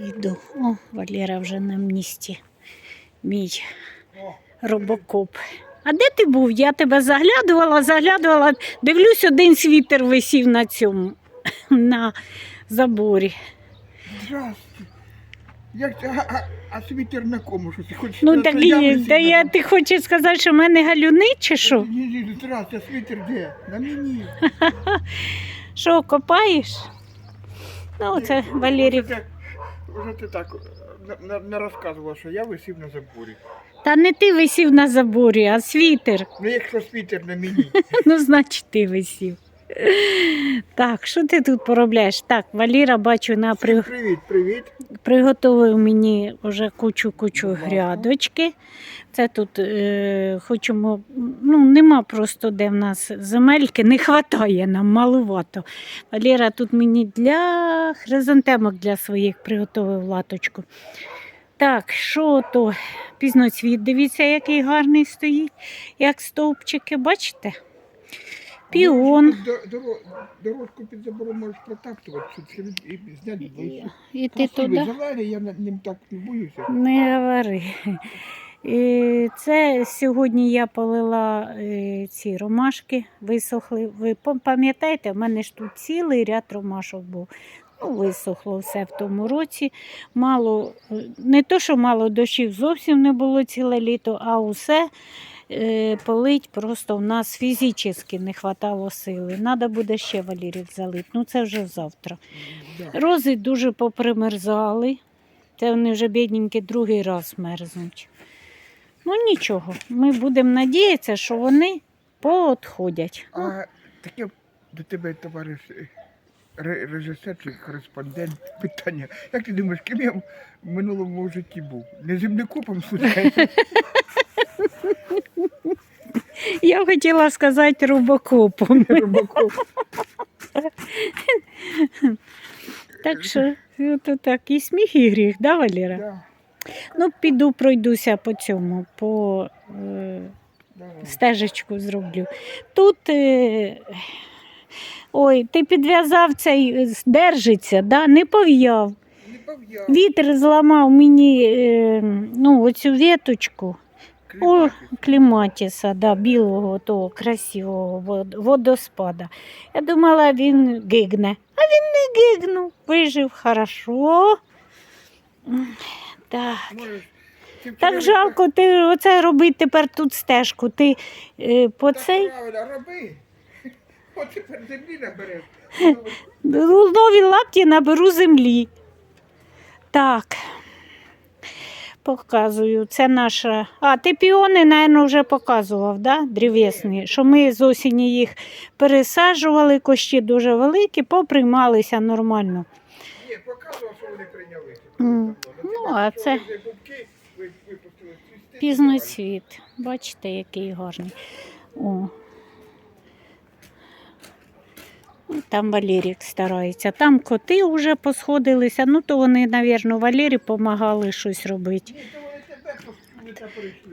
Йду. О, Валера вже на місці. Мій робокоп. А де ти був? Я тебе заглядувала, заглядувала. Дивлюсь, один світер висів на цьому, на заборі. Як це? А, світер на кому? Що ти хочеш? Ну так і, та я, ти хочеш сказати, що в мене галюни чи що? Ні, ні, Здрасте, а світер де? На мені. Що, копаєш? Ну, це Валерій. Вже ти, так не, не, не розказувала, що я висів на заборі. Та не ти висів на заборі, а світер. Ну якщо світер на мені. Ну, значить, ти висів. Так, що ти тут поробляєш? Так, Валіра, бачу, на при... Привіт, привіт. приготовив мені вже кучу-кучу грядочки. Це тут е, хочемо, ну нема просто де в нас земельки, не вистачає нам, малувато. Валера тут мені для хризантемок для своїх приготовив латочку. Так, що то? Пізноцвіт, дивіться, який гарний стоїть, як стовпчики, бачите? Піон. Дорожку під забором можеш протаптувати, щоб і зняти ближче. І ти туди. зелений, я ним так любуюся. Не говори. І це сьогодні я полила е, ці ромашки, висохли. Ви пам'ятаєте, в мене ж тут цілий ряд ромашок був. Ну, висохло все в тому році. Мало, е, не то, що мало дощів зовсім не було ціле літо, а усе полить просто в нас фізично не вистачало сили. Треба буде ще валірів залити. Ну це вже завтра. Рози дуже попримерзали. Це вони вже бідненькі другий раз мерзнуть. Ну нічого, ми будемо надіятися, що вони поотходять. А таке до тебе, товариш е, режисер чи кореспондент, питання. Як ти думаєш, ким я в минулому житті був? Не землекопом случайно? Я хотіла сказати рубокопом. Рибаком? Так що от так і сміх, і гріх, да, Валера? Да, Ну, піду пройдуся по цьому, по е, стежечку зроблю. Тут. Е, ой, ти підв'язав цей, е, держиться, да? не пов'яв. Не пов'яв. Вітер зламав мені е, ну, оцю веточку. О, кліматіса, да, білого, того красивого водоспада. Я думала, він гигне. А він не гигнув. Вижив хорошо. Так. Так жалко, ти оце робити тепер тут стежку. Ти е, по Так цей роби. От тепер землі набереш. ну, нові лапті наберу землі. Так. Показую. Це наша. А, ти піони, напевно, вже показував, да? древесні, що ми з осені їх пересаджували, кощі дуже великі, поприймалися нормально. Ні, показував, що вони прийнялися. М. Ти Ну, а це. Пізноцвіт. Бачите, який гарний. О. Ну, Там Валерік старається. Там коти вже посходилися. Ну, то вони, мабуть, Валері допомагали щось робити.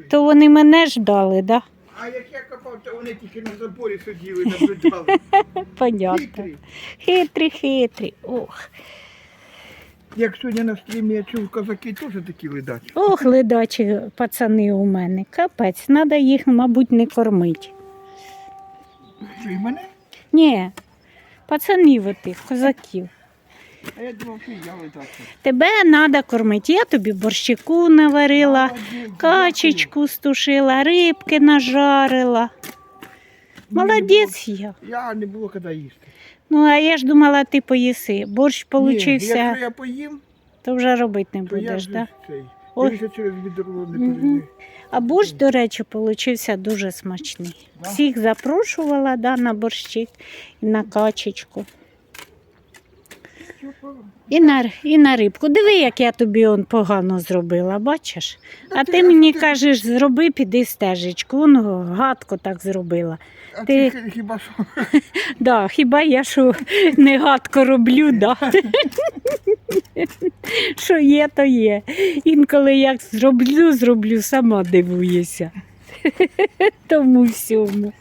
То вони мене ждали, да? А як я копав, то вони тільки на заборі сиділи, наблюдали. Понятно. Хитрі. Хитрі, хитрі. Ох, Як сьогодні на стрімі я чув, козаки теж такі ледачі. ох, ледачі пацани у мене. Капець, треба їх, мабуть, не кормити. Що, і мене? Ні, пацанів отих, козаків. А я думав, що я. Тебе треба кормити. Я тобі борщику наварила. Качечку стушила, рибки нажарила. дякую. Молодець я. Я не було коли їсти. Ну, а я ж думала, ти поїси. Борщ Ні, получився, якщо я поїм, то вже робити не то я будеш, вже так? цей. Ой. Дивися через відро не перейди. А борщ, до речі, получився дуже смачний. Да? Всіх запрошувала да, на борщик і на качечку. І на, і на рибку. Диви, як я тобі он погано зробила, бачиш? А ти- ти мені кажеш, зроби, піди стежечку. Он гадко так зробила. А ти- ти хіба що? Да, хіба я що не гадко роблю, да? що є, то є. Інколи як зроблю, зроблю, сама дивуюся. Тому всьому.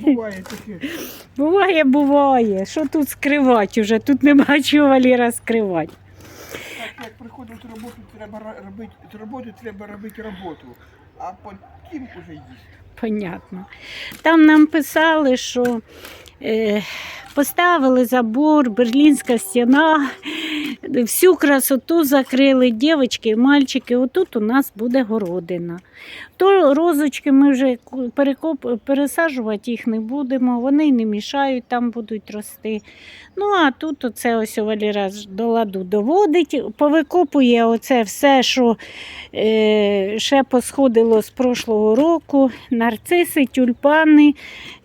Буває таке. Буває, буває. Що тут скривати вже? Тут нема чого Валіра скривати. Так як приходить з роботи, треба робити з роботи треба робити роботу, а потім уже їсти. Понятно. Там нам писали, що е, поставили забор, Берлінська стіна, всю красоту закрили, дівчатки мальчики. Отут у нас буде городина. То розочки ми вже перекоп, пересаджувати їх не будемо, вони не мішають, там будуть рости. Ну а тут оце ось Валіра до ладу доводить, повикопує оце все, що е, ще посходило з прошлого року, нарциси, тюльпани,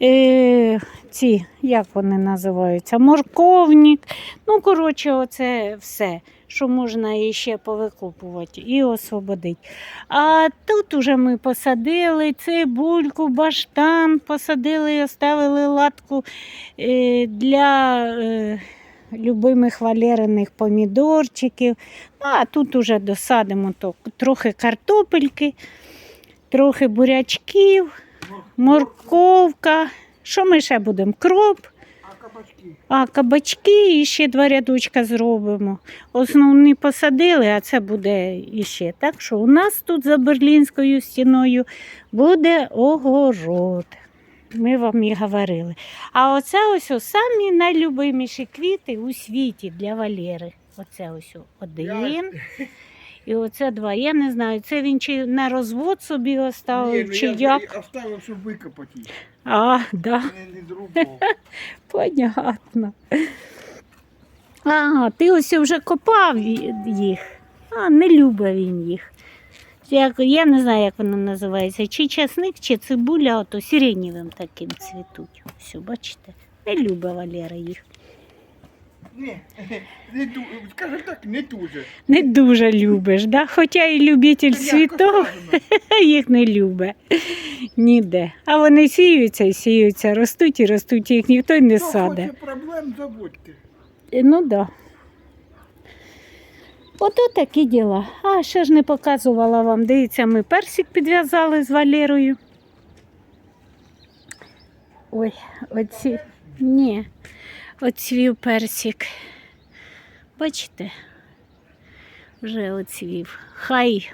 е, ці, як вони називаються, морковник. Ну, коротше, оце все, що можна іще повикопувати і освободити. А тут уже ми посадили цибульку, баштан, посадили і оставили латку е, для е, любимих валериних помідорчиків. Ну, а тут уже досадимо трохи картопельки, трохи бурячків, морковка. Що ми ще будемо? Кроп, кабачки? а кабачки і ще два рядочка зробимо. Основні посадили, а це буде іще. Так що у нас тут за Берлінською стіною буде огород. Ми вам і говорили. А оце ось самі найлюбиміші квіти у світі для Валери. Оце ось о один. І оце два. Я не знаю, це він чи на розвод собі Ні, оставив, ну чи я як. ж оставив, щоб викопати. А, да. Не, не зрубав. Понятно. А, ти ось вже копав їх. А, не любить він їх. Як, я не знаю, як воно називається. Чи часник, чи цибуля, ото сиренєвим таким цвітуть. Ось, бачите? Не любить Валера їх. Ні, не ду... скажімо так, не дуже. Не дуже любиш, да? хоча і любитель М'яко сказано. їх не любить. Ніде. А вони сіються і сіються, ростуть і ростуть, їх ніхто й не Хто саде. хоче проблем, забудьте. Ну да. Ото такі діла. А ще ж не показувала вам. Дивіться, ми персик підв'язали з Валерою. Ой, оці. Ні, оцвів персик. Бачите? Вже оцвів. Хай,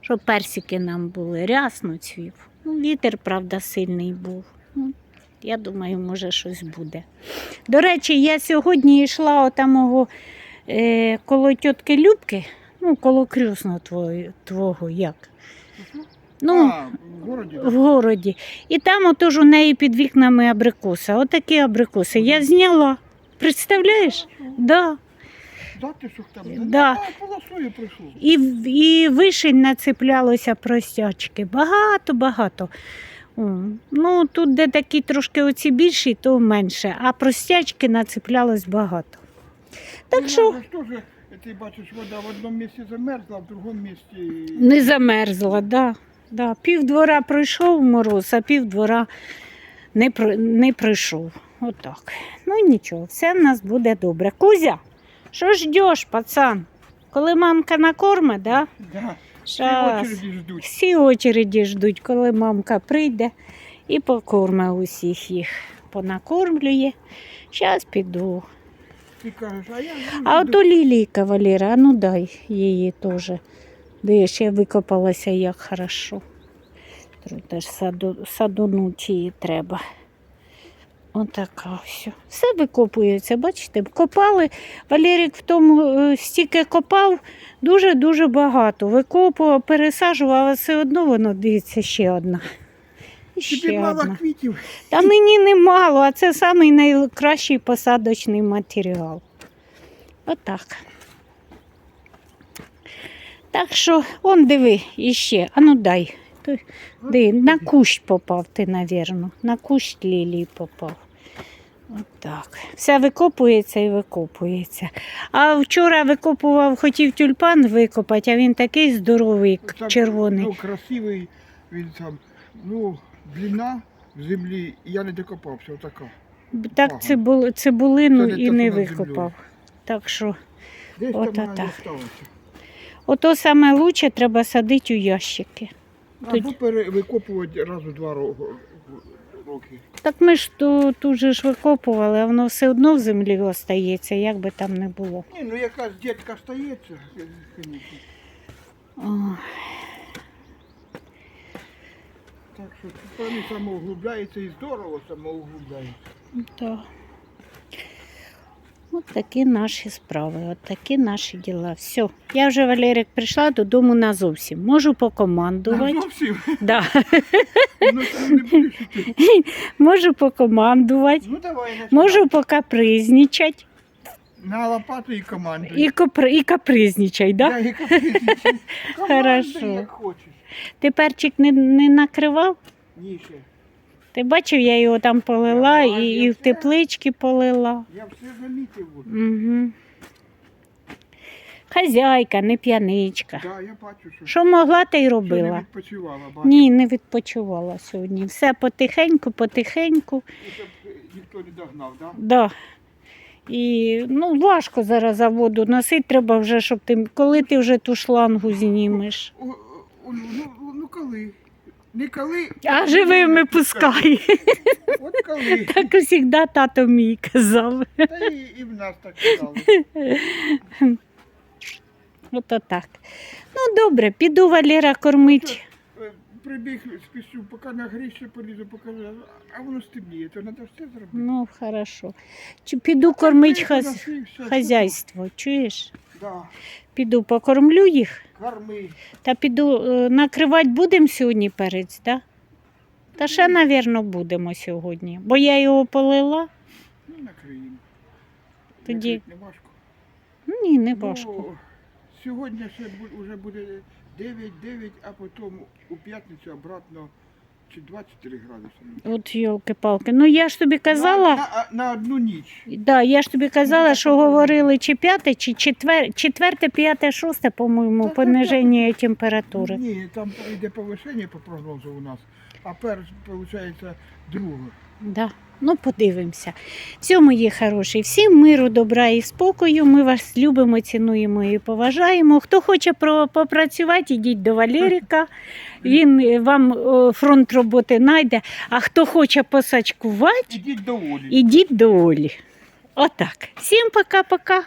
щоб персики нам були. Рясно цвів. Ну, вітер, правда, сильний був. Ну, я думаю, може щось буде. До речі, я сьогодні йшла отамого е, коло тітки Любки, ну, коло крюсного твого, твого як. Ну, а, в городі? І там отож у неї під вікнами абрикоса. Отакі абрикоси. Я зняла. Представляєш? Да. Да, ти що там? Да. А, полосою прийшло. І, і вишень нацеплялося простячки. Багато, багато. О, Ну, тут, де такі трошки оці більші, то менше, а простячки нацеплялось багато. Так Ну, що ти бачиш, вода в одному місці замерзла, а в другому місці. не замерзла, да. Да. Пів двора пройшов мороз, а пів двора не, не пройшов. Отак. Ну нічого, все в нас буде добре. Кузя, що ждеш, пацан? Коли мамка накорме, да? Да. Всі очереді ждуть. Всі очереді ждуть, коли мамка прийде і покорме усіх їх. Понакормлює. Зараз піду. Ти кажеш, а я А ото лілійка Валера, а ну дай її теж. Де ще викопалася як хорошо. Треба ж саду, садонуть її треба. Отака ось. Все викопується, бачите, копали. Валерік в тому е, стільки копав дуже-дуже багато. Викопував, пересаджував, а все одно воно дивіться ще одна. І тобі ще мало одна. квітів. Та мені не мало, а це самий найкращий посадочний матеріал. Отак. Так що, он диви, іще. А ну дай. Ди, на кущ попав ти, навірно. На кущ лілії попав. Отак. Все викопується і викопується. А вчора викопував, хотів тюльпан викопати, а він такий здоровий, Там, червоний. Ну, красивий він там. Ну, длина в землі, я не докопався, отака. Так Ага. цибу, цибулину Це не і не викопав. Так що. Десь там вона так. і. Ото саме лучше треба садити у ящики. Або Тоді- пере- викопувати раз у два роки. Так ми ж тут, тут же ж викопували, а воно все одно в землі остається, як би там не було. Ні, ну якась дітка стається, звісно. Ой. Так що вони самоуглубляються і здорово самоуглубляються. Да. От такі наші справи, от такі наші діла. Все. Я вже, Валерик, прийшла додому назовсім. Можу покомандувати. Зовсім. Да. Ну. Можу покомандувати. Ну, давай, починай. Можу покапризничати. На лопату і команду. І, копри... і капризничай, да? Да, і капризничай. Хорошо. Як хочеш. Ти перчик не, не накривав? Ні, ще. Ти бачив, я його там полила Я і, і в теплички полила. Я все замітив. Угу. Хазяйка, не п'яничка. Да, я бачу, що, Що могла, та й що не робила. відпочивала, бачу. Ні, не відпочивала сьогодні. Все потихеньку, потихеньку. І ніхто не догнав, да? Да. І ну, важко зараз за воду носити, треба вже, щоб ти. Коли ти вже ту шлангу знімеш. О, о, ну, ну, ну коли? Не коли. А живими пускай. От коли. Так завжди тато мій казав. Та і, і в нас так казали. Ото так. Ну добре, піду Валера кормить. Е, Прибіг спішу, поки на гріще полізу, поки, а воно стемніє, то треба все зробити. Ну, хорошо. Чи піду кормить хаз... Хазяйство, чуєш? Да. Піду покормлю їх. Корми. Та піду е, накривати будемо сьогодні перець, так? Та ще, мабуть, будемо сьогодні. Бо я його полила. Ну, накриємо. Тоді- Не важко. Ні, не важко. Ну, сьогодні ще вже буде 9-9, а потім у п'ятницю обратно чи 23 градуси. От йолки-палки. Ну я ж тобі казала, На, на, на одну ніч. да, я ж тобі казала, що говорили чи п'яте, чи четвер... четверте, п'яте, шосте, по-моєму, пониження температури. Ні, там йде повишення по прогнозу у нас, а перш, виходить, друге. Да. Ну, подивимося. Все, мої хороші, всім миру, добра і спокою. Ми вас любимо, цінуємо і поважаємо. Хто хоче попрацювати, йдіть до Валеріка. Він е, вам фронт роботи знайде. А хто хоче посачкувати, Ідіть до Олі. ідіть до Олі. Отак. Всім пока-пока.